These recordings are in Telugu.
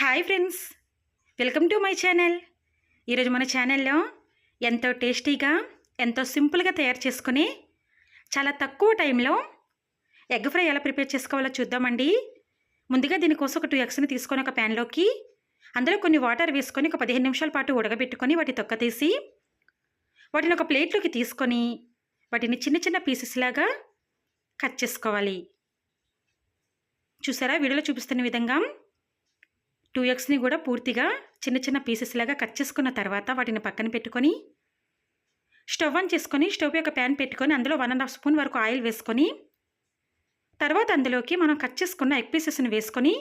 Hi friends. Welcome to my channel. ఈరోజు మన ఛానల్లో ఎంతో టేస్టీగా ఎంతో సింపుల్గా తయారు చేసుకుని చాలా తక్కువ టైంలో ఎగ్ ఫ్రై ఎలా ప్రిపేర్ చేసుకోవాలో చూద్దామండి. ముందుగా దీనికోసం ఒక టూ ఎగ్స్ని తీసుకొని ఒక ప్యాన్లోకి అందులో కొన్ని వాటర్ వేసుకొని ఒక పదిహేను నిమిషాల పాటు ఉడకబెట్టుకొని వాటి తొక్క తీసి వాటిని ఒక ప్లేట్లోకి తీసుకొని వాటిని చిన్న చిన్న పీసెస్ లాగా కట్ చేసుకోవాలి. చూసారా? వీడియోలో చూపిస్తున్న విధంగా టూ ఎగ్స్ని కూడా పూర్తిగా చిన్న చిన్న పీసెస్ లాగా కట్ చేసుకున్న తర్వాత వాటిని పక్కన పెట్టుకొని స్టవ్ ఆన్ చేసుకొని స్టవ్ యొక్క ప్యాన్ పెట్టుకొని అందులో వన్ అండ్ హాఫ్ స్పూన్ వరకు ఆయిల్ వేసుకొని తర్వాత అందులోకి మనం కట్ చేసుకున్న ఎగ్ పీసెస్ని వేసుకొని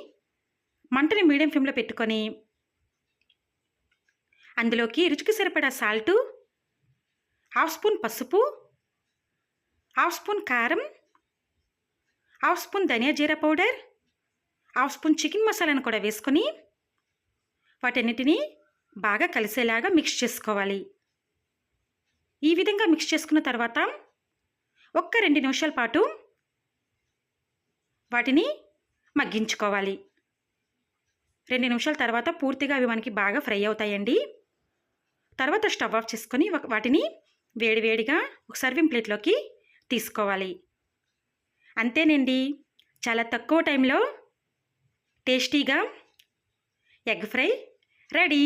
మంటని మీడియం ఫ్లేమ్లో పెట్టుకొని అందులోకి రుచికి సరిపడా సాల్టు హాఫ్ స్పూన్ పసుపు హాఫ్ స్పూన్ కారం హాఫ్ స్పూన్ ధనియా జీరా పౌడర్ హాఫ్ స్పూన్ చికెన్ మసాలాను కూడా వేసుకొని వాటన్నిటిని బాగా కలిసేలాగా మిక్స్ చేసుకోవాలి. ఈ విధంగా మిక్స్ చేసుకున్న తర్వాత ఒక్క రెండు నిమిషాల పాటు వాటిని మగ్గించుకోవాలి. రెండు నిమిషాల తర్వాత పూర్తిగా అవి మనకి బాగా ఫ్రై అవుతాయండి. తర్వాత స్టవ్ ఆఫ్ చేసుకొని వాటిని వేడివేడిగా ఒక సర్వింగ్ ప్లేట్లోకి తీసుకోవాలి. అంతేనండి. చాలా తక్కువ టైంలో టేస్టీగా ఎగ్ ఫ్రై రెడీ.